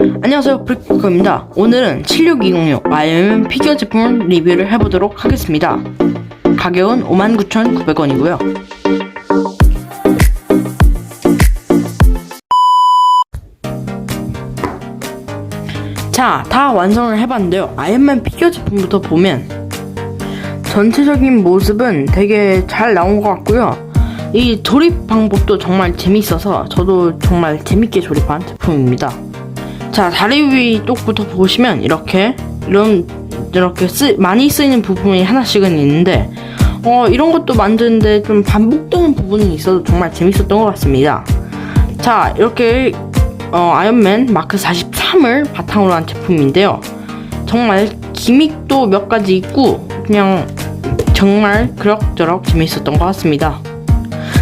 안녕하세요 브릭버커입니다 오늘은 76206 IM 피규어 제품 리뷰를 해보도록 하겠습니다 가격은 59,900원이고요 자, 다 완성을 해봤는데요. 아이언맨 피규어 제품부터 보면 전체적인 모습은 되게 잘 나온 것 같고요. 이 조립 방법도 정말 재밌어서 저도 정말 재밌게 조립한 제품입니다. 자, 다리 위 쪽부터 보시면 이렇게 이런 이렇게 쓰, 많이 쓰이는 부분이 하나씩은 있는데 어, 이런 것도 만드는데 좀 반복되는 부분이 있어서 정말 재밌었던 것 같습니다. 자, 이렇게 어, 아이언맨 마크 43을 바탕으로 한 제품인데요. 정말 기믹도 몇 가지 있고 그냥 정말 그럭저럭 재밌었던 것 같습니다.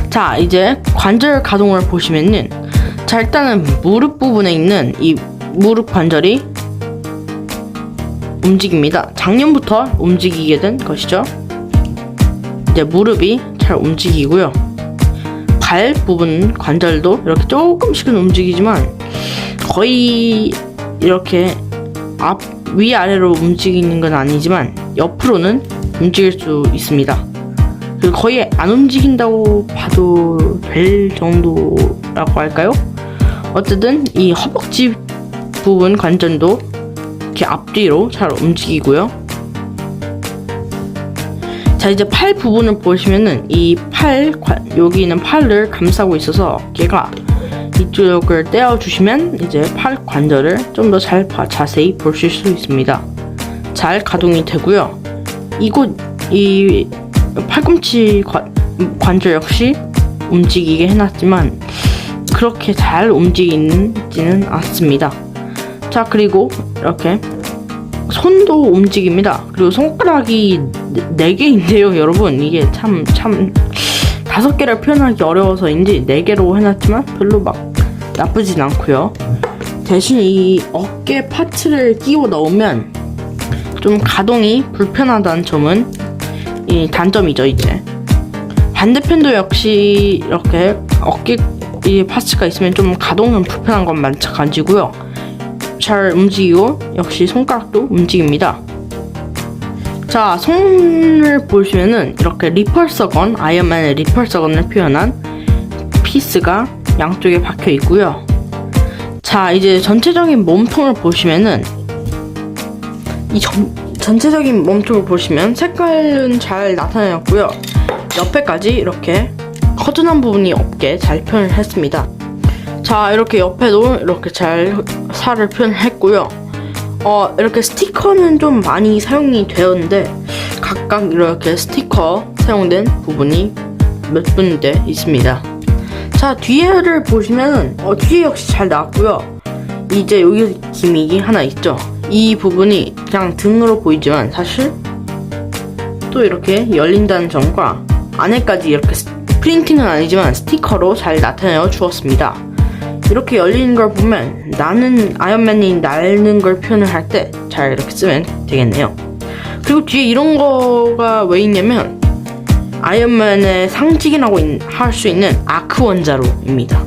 자, 이제 관절 가동을 보시면은 자, 일단은 무릎 부분에 있는 이 무릎 관절이 움직입니다. 작년부터 움직이게 된 것이죠. 이제 무릎이 잘 움직이고요. 발 부분 관절도 이렇게 조금씩은 움직이지만 거의 이렇게 앞 위아래로 움직이는 건 아니지만 옆으로는 움직일 수 있습니다. 거의 안 움직인다고 봐도 될 정도라고 할까요? 어쨌든 이 허벅지 부분 관절도 이렇게 앞뒤로 잘 움직이고요. 자 이제 팔 부분을 보시면은 이 팔 여기는 팔을 감싸고 있어서 걔가 이쪽을 떼어 주시면 이제 팔 관절을 좀 더 잘 자세히 보실 수 있습니다. 잘 가동이 되고요. 이곳 이 팔꿈치 관, 관절 역시 움직이게 해놨지만 그렇게 잘 움직이지는 않습니다. 자 그리고 이렇게 손도 움직입니다. 그리고 손가락이 네 개인데요, 여러분 이게 참 참 다섯 개를 표현하기 어려워서인지 네 개로 해놨지만 별로 막 나쁘진 않고요. 대신 이 어깨 파츠를 끼워 넣으면 좀 가동이 불편하다는 점은 이 단점이죠 이제 반대편도 역시 이렇게 어깨 이 파츠가 있으면 좀 가동은 불편한 건 마찬가지고요 잘 움직이고 역시 손가락도 움직입니다 자 손을 보시면은 이렇게 리펄서건 아이언맨의 리펄서건을 표현한 피스가 양쪽에 박혀 있고요 자 이제 전체적인 몸통을 보시면은 이 전, 전체적인 몸통을 보시면 색깔은 잘 나타났고요. 옆에까지 이렇게 허전한 부분이 없게 잘 표현을 했습니다. 자 이렇게 옆에도 이렇게 잘 살을 표현했고요. 어 이렇게 스티커는 좀 많이 사용이 되었는데 각각 이렇게 스티커 사용된 부분이 몇 군데 있습니다. 자 뒤에를 보시면 어, 뒤에 역시 잘 나왔고요. 이제 여기 기믹이 하나 있죠. 이 부분이 그냥 등으로 보이지만 사실 또 이렇게 열린다는 점과 안에까지 이렇게 스- 프린팅은 아니지만 스티커로 잘 나타내어 주었습니다. 이렇게 열리는 걸 보면 나는 아이언맨이 날는 걸 표현을 할 때 잘 이렇게 쓰면 되겠네요. 그리고 뒤에 이런 거가 왜 있냐면 아이언맨의 상징이라고 할 수 있는 아크 원자로입니다.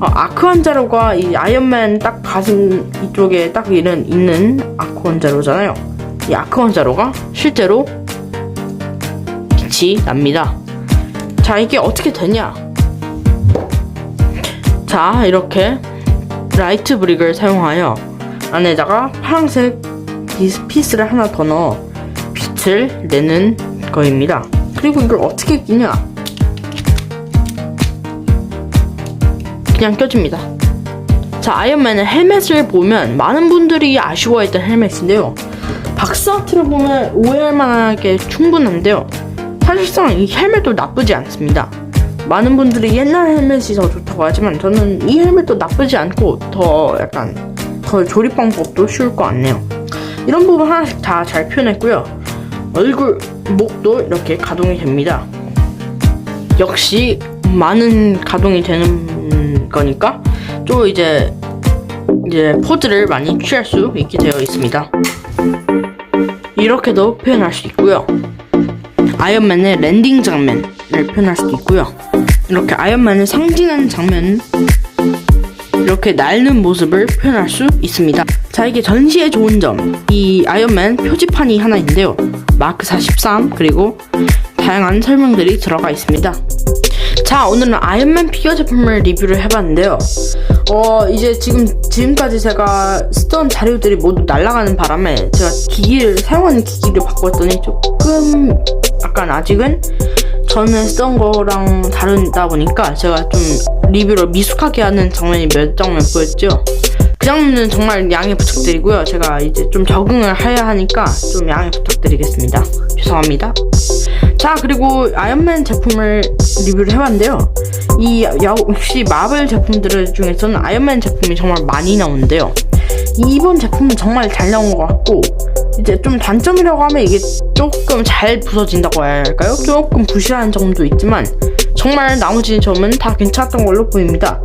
어, 아크 원자로가 이 아이언맨 딱 가슴 이쪽에 딱 이런 있는 아크 원자로잖아요. 이 아크 원자로가 실제로 빛이 납니다. 자 이게 어떻게 되냐? 자 이렇게 라이트 브릭을 사용하여 안에다가 파란색 피- 피스를 하나 더 넣어 빛을 내는 거입니다. 그리고 이걸 어떻게 끼냐? 그냥 껴줍니다. 자, 아이언맨의 헬멧을 보면 많은 분들이 아쉬워했던 헬멧인데요. 박스 아트를 보면 오해할 만하게 충분한데요. 사실상 이 헬멧도 나쁘지 않습니다. 많은 분들이 옛날 헬멧이 더 좋다고 하지만 저는 이 헬멧도 나쁘지 않고 더 약간 더 조립 방법도 쉬울 것 같네요. 이런 부분 하나씩 다 잘 표현했고요. 얼굴, 목도 이렇게 가동이 됩니다. 역시 많은 가동이 되는 거니까 좀 이제 이제 포즈를 많이 취할 수 있게 되어 있습니다. 이렇게도 표현할 수 있고요. 아이언맨의 랜딩 장면을 표현할 수도 있고요. 이렇게 아이언맨을 상징하는 장면 이렇게 날는 모습을 표현할 수 있습니다. 자, 이게 전시에 좋은 점. 이 아이언맨 표지판이 하나 있는데요. 마크 43, 그리고 다양한 설명들이 들어가 있습니다. 자, 오늘은 아이언맨 피규어 제품을 리뷰를 해봤는데요. 어, 이제 지금, 지금까지 제가 쓰던 자료들이 모두 날아가는 바람에 제가 기기를, 사용하는 기기를 바꿨더니 조금, 약간 아직은 전에 쓰던 거랑 다르다 보니까 제가 좀 리뷰를 미숙하게 하는 장면이 몇 장면 보였죠. 그 장면은 정말 양해 부탁드리고요. 제가 이제 좀 적응을 해야 하니까 좀 양해 부탁드리겠습니다. 죄송합니다. 자 그리고 아이언맨 제품을 리뷰를 해봤는데요 이 여- 역시 마블 제품들 중에서는 아이언맨 제품이 정말 많이 나오는데요 이번 제품은 정말 잘 나온 것 같고 이제 좀 단점이라고 하면 이게 조금 잘 부서진다고 해야 할까요? 조금 부실한 점도 있지만 정말 나머지 점은 다 괜찮았던 걸로 보입니다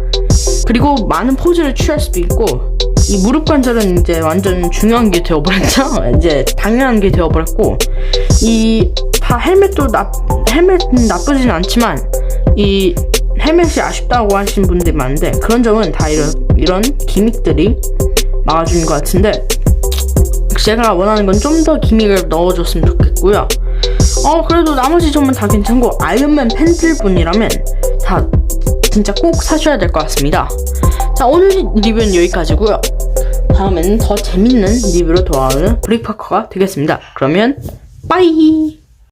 그리고 많은 포즈를 취할 수도 있고 이 무릎 관절은 이제 완전 중요한 게 되어버렸죠 이제 당연한 게 되어버렸고 이 다 헬멧도 나 헬멧은 나쁘진 않지만 이 헬멧이 아쉽다고 하신 분들이 많은데 그런 점은 다 이런 이런 기믹들이 막아주는 것 같은데 제가 원하는 건 좀 더 기믹을 넣어줬으면 좋겠고요. 어 그래도 나머지 점은 다 괜찮고 아이언맨 팬들분이라면 다 진짜 꼭 사셔야 될 것 같습니다. 자 오늘 리뷰는 여기까지고요. 다음에는 더 재밌는 리뷰로 돌아오는 브리파커가 되겠습니다. 그러면 빠이!